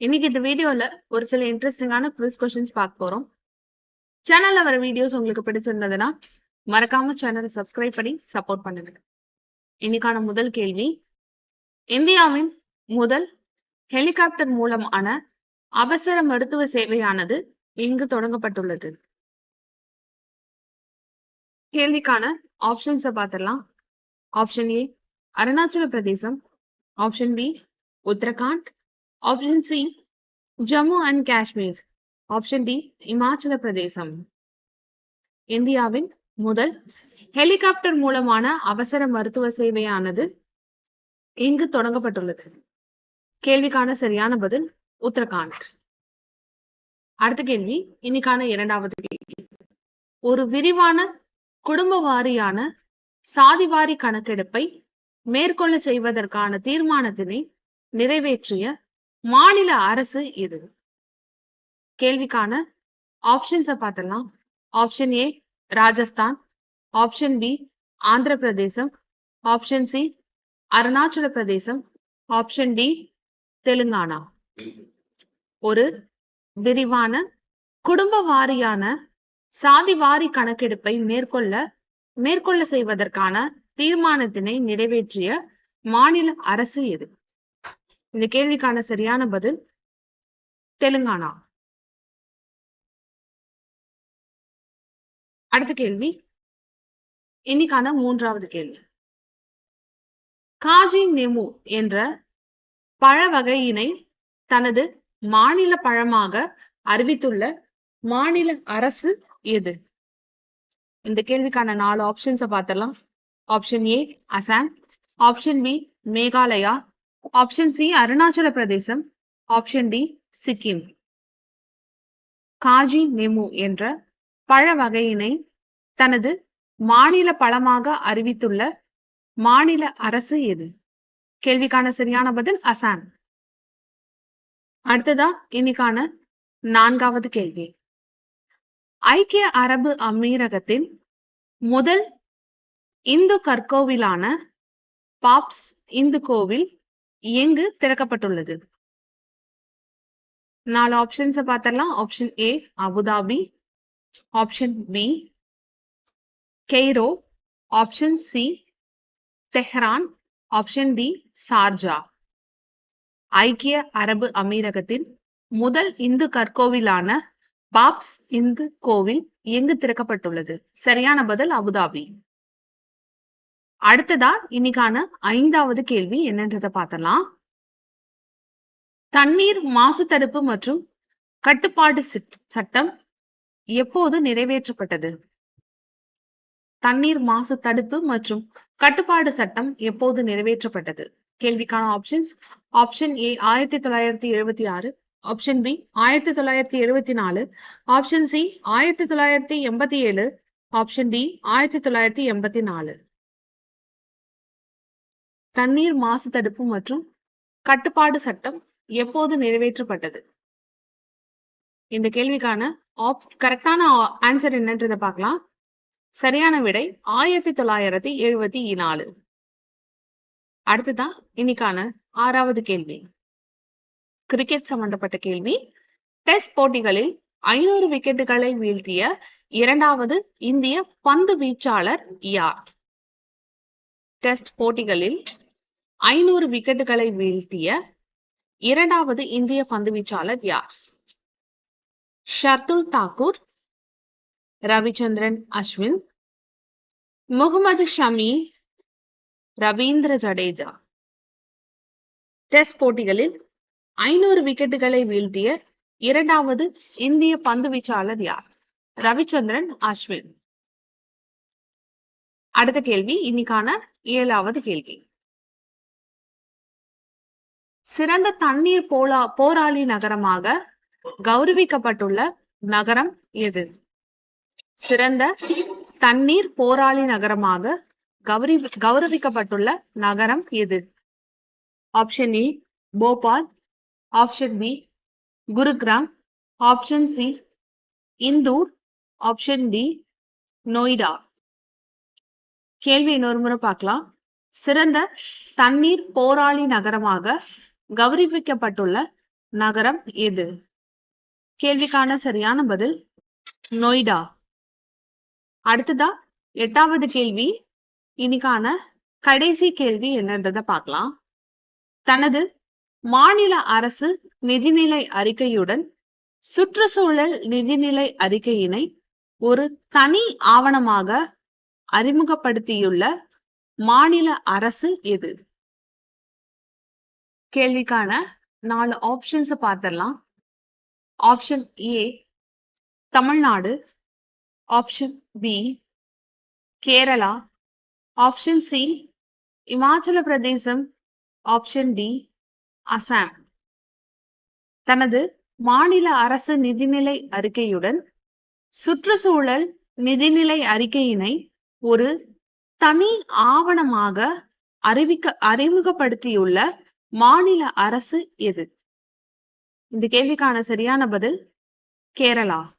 இன்னைக்கு இந்த வீடியோல ஒரு சில இன்ட்ரெஸ்டிங்கான குவிஸ் கொஸ்டின்ஸ் பார்க்க போறோம். சேனல்ல வர வீடியோஸ் உங்களுக்கு பிடிச்சிருந்ததுன்னா மறக்காம சேனலை சப்ஸ்கிரைப் பண்ணி சப்போர்ட் பண்ணுங்க. இன்னைக்கான முதல் கேள்வி இந்தியாவின் முதல் ஹெலிகாப்டர் மூலமான அவசர மருத்துவ சேவையானது எங்கு தொடங்கப்பட்டுள்ளது? கேள்விக்கான ஆப்ஷன்ஸை பார்த்துடலாம். Option A Arunachal Pradesh. Option B Uttarakhand. Option C Jammu and Kashmir option D Himachal Pradesh இந்தியாவின் முதல் ஹெலிகாப்டர் மூலமான அவசர மருத்துவ சேவையானது எங்கு தொடங்கப்பட்டுள்ளது. கேள்விக்கான சரியான பதில் உத்தரகாண்ட். அடுத்த கேள்வி இன்னைக்கான இரண்டாவது கேள்வி. ஒரு விரிவான குடும்ப வாரியான சாதிவாரி கணக்கெடுப்பை மேற்கொள்ள செய்வதற்கான தீர்மானத்தினை நிறைவேற்றிய மாநில அரசு எது? கேள்விக்கான ஆப்ஷன்ஸை பார்த்தலாம் option A Rajasthan. Option B Andhra Pradesh option C Arunachal Pradesh option D Telangana. ஒரு விரிவான குடும்ப வாரியான சாதி வாரி கணக்கெடுப்பை மேற்கொள்ள மேற்கொள்ள செய்வதற்கான தீர்மானத்தினை நிறைவேற்றிய மாநில அரசு எது? இந்த கேள்விக்கான சரியான பதில் தெலுங்கானா. அடுத்த கேள்வி. இன்னைக்கான மூன்றாவது கேள்வி. காஜி நெமு என்ற பழ வகையினை தனது மாநில பழமாக அறிவித்துள்ள மாநில அரசு எது? இந்த கேள்விக்கான நாலு ஆப்ஷன்ஸை பார்த்தலாம் option A Assam option B Meghalaya option C Arunachal Pradesh option D Sikkim kaji nemu என்ற பழ வகையினை தனது மாநில பழமாக அறிவித்துள்ள மாநில அரசு எது? கேள்விக்கான சரியான பதில் அசாம். அடுத்ததா இன்னைக்கான நான்காவது கேள்வி. ஐக்கிய அரபு அமீரகத்தின் முதல் இந்து கற்கோவிலான பாப்ஸ் இந்து கோவில் எங்கு திறக்கப்பட்டுள்ளது. நாலு ஆப்ஷன்ஸை பார்த்தரலாம் option A Abu Dhabi option B Cairo option C Tehran option D Sharjah ஐக்கிய அரபு அமீரகத்தின் முதல் இந்து கற்கோவிலான பாப்ஸ் இந்து கோவில் எங்கு திறக்கப்பட்டுள்ளது. சரியான பதில் அபுதாபி அடுத்ததா இன்னைக்கான ஐந்தாவது கேள்வி என்னன்றதை பார்த்தலாம் தண்ணீர் மாசு தடுப்பு மற்றும் கட்டுப்பாடு சட்டம் எப்போது நிறைவேற்றப்பட்டது? தண்ணீர் மாசு தடுப்பு மற்றும் கட்டுப்பாடு சட்டம் எப்போது நிறைவேற்றப்பட்டது? கேள்விக்கான ஆப்ஷன்ஸ் ஆப்ஷன் ஏ ஆயிரத்தி தொள்ளாயிரத்தி எழுபத்தி ஆறு ஆப்ஷன் பி ஆயிரத்தி தொள்ளாயிரத்தி எழுபத்தி நாலு ஆப்ஷன் சி ஆயிரத்தி தொள்ளாயிரத்தி எண்பத்தி ஏழு ஆப்ஷன் டி ஆயிரத்தி தொள்ளாயிரத்தி எண்பத்தி நாலு. தண்ணீர் மாசு தடுப்பு மற்றும் கட்டுப்பாடு சட்டம் எப்போது நிறைவேற்றப்பட்டது? இந்த கேள்விக்கான ஆப் கரெக்டான ஆன்சர் என்னன்றதை பார்க்கலாம். சரியான விடை ஆயிரத்தி தொள்ளாயிரத்தி எழுபத்தி நாலு. அடுத்துதான் இன்னைக்கான ஆறாவது கேள்வி. கிரிக்கெட் சம்பந்தப்பட்ட கேள்வி. டெஸ்ட் போட்டிகளில் ஐநூறு விக்கெட்டுகளை வீழ்த்திய இரண்டாவது இந்திய பந்து வீச்சாளர் யார்? டெஸ்ட் போட்டிகளில் ஐநூறு விக்கெட்டுகளை வீழ்த்திய இரண்டாவது இந்திய பந்து வீச்சாளர் யார்? ஷர்துல் தாக்கூர் ரவிச்சந்திரன் அஸ்வின் முகமது ஷமி ரவீந்திர ஜடேஜா. டெஸ்ட் போட்டிகளில் ஐநூறு விக்கெட்டுகளை வீழ்த்திய இரண்டாவது இந்திய பந்து வீச்சாளர் யார்? ரவிச்சந்திரன் அஸ்வின். அடுத்த கேள்வி இன்னைக்கான ஏழாவது கேள்வி. சிறந்த தண்ணீர் போலா போராளி நகரமாக கௌரவிக்கப்பட்டுள்ள நகரம் எது? சிறந்த தண்ணீர் போராளி நகரமாக கௌரி கௌரவிக்கப்பட்டுள்ள நகரம் எது? Option A Bhopal option B Gurugram option C Indore option D Noida கேள்வி இன்னொரு முறை பார்க்கலாம். சிறந்த தண்ணீர் போராளி நகரமாக கௌரவிக்கப்பட்டுள்ள நகரம் எது? கேள்விக்கான சரியான பதில் நொய்டா. அடுத்ததா எட்டாவது கேள்வி. இன்னைக்கான கடைசி கேள்வி என்னன்றத பார்க்கலாம். தனது மாநில அரசு நிதிநிலை அறிக்கையுடன் சுற்றுச்சூழல் நிதிநிலை அறிக்கையினை ஒரு தனி ஆவணமாக அறிமுகப்படுத்தியுள்ள மாநில அரசு எது? கேள்விக்கான நாலு ஆப்ஷன்ஸை பார்த்துடலாம் option A Tamil Nadu. Option B Kerala. Option C Himachal Pradesh. Option D Assam. தனது மாநில அரசு நிதிநிலை அறிக்கையுடன் சுற்றுச்சூழல் நிதிநிலை அறிக்கையினை ஒரு தனி ஆவணமாக அறிவிக்க அறிமுகப்படுத்தியுள்ள மாநில அரசு எது? இந்த கேள்விக்கான சரியான பதில் கேரளா.